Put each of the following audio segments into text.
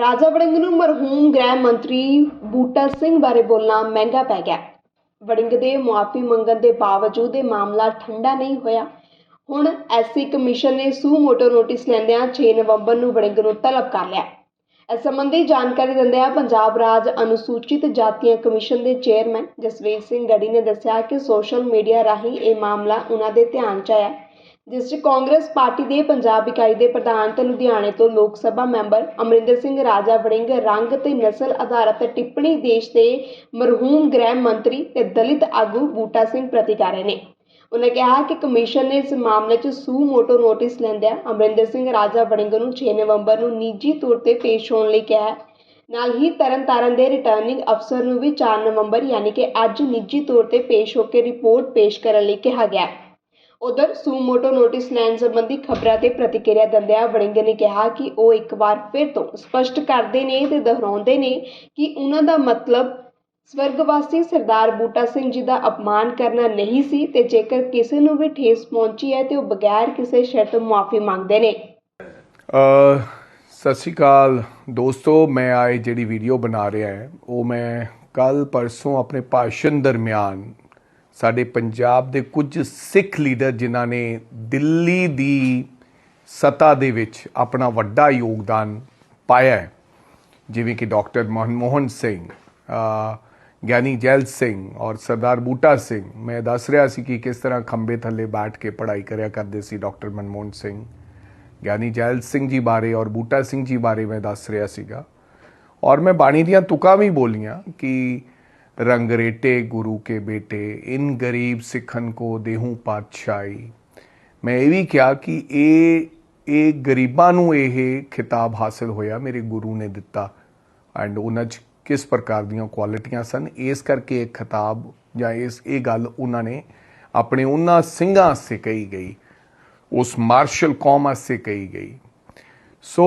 ਰਾਜਾ ਵੜਿੰਗ ਨੂੰ ਮਰਹੂਮ ਗ੍ਰਹਿ ਮੰਤਰੀ ਬੂਟਾ ਸਿੰਘ ਬਾਰੇ ਬੋਲਣਾ ਮਹਿੰਗਾ ਪੈ ਗਿਆ। ਵੜਿੰਗ ਦੇ ਮੁਆਫੀ ਮੰਗਣ ਦੇ ਬਾਵਜੂਦ ਇਹ ਮਾਮਲਾ ਠੰਡਾ ਨਹੀਂ ਹੋਇਆ। ਹੁਣ ਐਸਸੀ ਕਮਿਸ਼ਨ ਨੇ ਸੂ ਮੋਟੋ ਨੋਟਿਸ ਲੈਂਦਿਆਂ 6 ਨਵੰਬਰ ਨੂੰ ਵੜਿੰਗ ਨੂੰ ਤਲਬ ਕਰ ਲਿਆ। ਇਸ ਸੰਬੰਧੀ ਜਾਣਕਾਰੀ ਦਿੰਦਿਆਂ ਪੰਜਾਬ ਰਾਜ ਅਨੁਸੂਚਿਤ ਜਾਤੀਆਂ ਕਮਿਸ਼ਨ ਦੇ ਚੇਅਰਮੈਨ ਜਸਵੀਰ ਸਿੰਘ ਗੜੀ ਨੇ ਦੱਸਿਆ ਕਿ ਸੋਸ਼ਲ ਮੀਡੀਆ ਰਾਹੀਂ ਇਹ ਮਾਮਲਾ ਉਹਨਾਂ ਦੇ ਧਿਆਨ 'ਚ ਆਇਆ। ਜਿਸ 'ਚ ਕਾਂਗਰਸ ਪਾਰਟੀ ਦੇ ਪੰਜਾਬ ਇਕਾਈ ਦੇ ਪ੍ਰਧਾਨ ਤੇ ਲੁਧਿਆਣੇ ਤੋਂ ਲੋਕ ਸਭਾ ਮੈਂਬਰ ਅਮਰਿੰਦਰ ਸਿੰਘ ਰਾਜਾ ਵੜਿੰਗ, ਰੰਗ ਤੇ ਨਸਲ ਆਧਾਰਿਤ ਟਿੱਪਣੀ ਦੇਸ਼ ਦੇ ਮਰਹੂਮ ਗ੍ਰਹਿ ਮੰਤਰੀ ਤੇ ਦਲਿਤ ਆਗੂ ਬੂਟਾ ਸਿੰਘ ਪ੍ਰਤੀ ਕਰ ਰਹੇ ਨੇ। ਉਨ੍ਹਾਂ ਕਿਹਾ ਕਿ ਕਮਿਸ਼ਨ ਨੇ ਇਸ ਮਾਮਲੇ 'ਚ ਸੂ ਮੋਟੋ ਨੋਟਿਸ ਲੈਂਦਿਆਂ ਅਮਰਿੰਦਰ ਸਿੰਘ ਰਾਜਾ ਵੜਿੰਗ ਨੂੰ 6 ਨਵੰਬਰ ਨੂੰ ਨਿੱਜੀ ਤੌਰ ਤੇ ਪੇਸ਼ ਹੋਣ ਲਈ ਕਿਹਾ। ਨਾਲ ਹੀ ਤਰਨਤਾਰਨ ਦੇ ਰਿਟਰਨਿੰਗ ਅਫਸਰ ਨੂੰ ਵੀ 4 ਨਵੰਬਰ, ਯਾਨੀ ਕਿ ਅੱਜ ਨਿੱਜੀ ਤੌਰ ਤੇ ਪੇਸ਼ ਹੋ ਕੇ ਰਿਪੋਰਟ ਪੇਸ਼ ਕਰਨ ਲਈ ਕਿਹਾ ਗਿਆ। ਹੈ ਉਧਰ ਸੂਮੋਟੋ ਨੋਟਿਸ ਲੈਣ ਸੰਬੰਧੀ ਖਬਰਾਂ ਤੇ ਪ੍ਰਤੀਕਿਰਿਆ ਦਿੰਦਿਆਂ ਵੜਿੰਗ ਨੇ ਕਿਹਾ ਕਿ ਉਹ ਇੱਕ ਵਾਰ ਫਿਰ ਤੋਂ ਸਪਸ਼ਟ ਕਰਦੇ ਨੇ ਤੇ ਦੁਹਰਾਉਂਦੇ ਨੇ ਕਿ ਉਹਨਾਂ ਦਾ ਮਤਲਬ ਸਵਰਗਵਾਸੀ ਸਰਦਾਰ ਬੂਟਾ ਸਿੰਘ ਜੀ ਦਾ ਅਪਮਾਨ ਕਰਨਾ ਨਹੀਂ ਸੀ ਤੇ ਜੇਕਰ ਕਿਸੇ ਨੂੰ ਵੀ ਠੇਸ ਪਹੁੰਚੀ ਹੈ ਤੇ ਉਹ ਬਗੈਰ ਕਿਸੇ ਸ਼ਰਤ ਮਾਫੀ ਮੰਗਦੇ ਨੇ। ਸਤਿ ਸ਼੍ਰੀ ਅਕਾਲ ਦੋਸਤੋ, ਮੈਂ ਆਏ ਜਿਹੜੀ ਵੀਡੀਓ ਬਣਾ ਰਿਹਾ ਹੈ, ਉਹ ਮੈਂ ਕੱਲ ਪਰਸੋਂ ਆਪਣੇ ਭਾਸ਼ਣ ਦਰਮਿਆਨ ਸਾਡੇ ਪੰਜਾਬ ਦੇ ਕੁਝ ਸਿੱਖ ਲੀਡਰ ਜਿਨ੍ਹਾਂ ਨੇ ਦਿੱਲੀ ਦੀ ਸੱਤਾ ਦੇ ਵਿੱਚ ਆਪਣਾ ਵੱਡਾ ਯੋਗਦਾਨ ਪਾਇਆ ਹੈ, ਜਿਵੇਂ ਕਿ ਡਾਕਟਰ ਮਨਮੋਹਨ ਸਿੰਘ ਗਿਆਨੀ ਜੈਲ ਸਿੰਘ ਔਰ ਸਰਦਾਰ ਬੂਟਾ ਸਿੰਘ। ਮੈਂ ਦੱਸ ਰਿਹਾ ਸੀ ਕਿ ਕਿਸ ਤਰ੍ਹਾਂ ਖੰਬੇ ਥੱਲੇ ਬੈਠ ਕੇ ਪੜ੍ਹਾਈ ਕਰਿਆ ਕਰਦੇ ਸੀ ਡਾਕਟਰ ਮਨਮੋਹਨ ਸਿੰਘ। ਗਿਆਨੀ ਜੈਲ ਸਿੰਘ ਜੀ ਬਾਰੇ ਔਰ ਬੂਟਾ ਸਿੰਘ ਜੀ ਬਾਰੇ ਮੈਂ ਦੱਸ ਰਿਹਾ ਸੀਗਾ। ਔਰ ਮੈਂ ਬਾਣੀ ਦੀਆਂ ਤੁਕਾਂ ਵੀ ਬੋਲੀਆਂ ਕਿ ਰੰਗਰੇਟੇ ਗੁਰੂ ਕੇ ਬੇਟੇ, ਇਨ ਗਰੀਬ ਸਿੱਖਨ ਕੋ ਦੇਹੂ ਪਾਤਸ਼ਾਹੀ। ਮੈਂ ਇਹ ਵੀ ਕਿਹਾ ਕਿ ਇਹ ਇਹ ਗਰੀਬਾਂ ਨੂੰ ਇਹ ਖਿਤਾਬ ਹਾਸਲ ਹੋਇਆ, ਮੇਰੇ ਗੁਰੂ ਨੇ ਦਿੱਤਾ। ਐਂਡ ਉਹਨਾਂ 'ਚ ਕਿਸ ਪ੍ਰਕਾਰ ਦੀਆਂ ਕੁਆਲਿਟੀਆਂ ਸਨ, ਇਸ ਕਰਕੇ ਇਹ ਖਿਤਾਬ ਜਾਂ ਇਸ, ਇਹ ਗੱਲ ਉਹਨਾਂ ਨੇ ਆਪਣੇ ਉਹਨਾਂ ਸਿੰਘਾਂ ਵਾਸਤੇ ਕਹੀ ਗਈ, ਉਸ ਮਾਰਸ਼ਲ ਕੌਮ ਵਾਸਤੇ ਕਹੀ ਗਈ। ਸੋ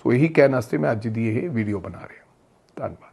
ਸੋ ਇਹੀ ਕਹਿਣ ਵਾਸਤੇ ਮੈਂ ਅੱਜ ਦੀ ਇਹ ਵੀਡੀਓ ਬਣਾ ਰਿਹਾ। ਧੰਨਵਾਦ।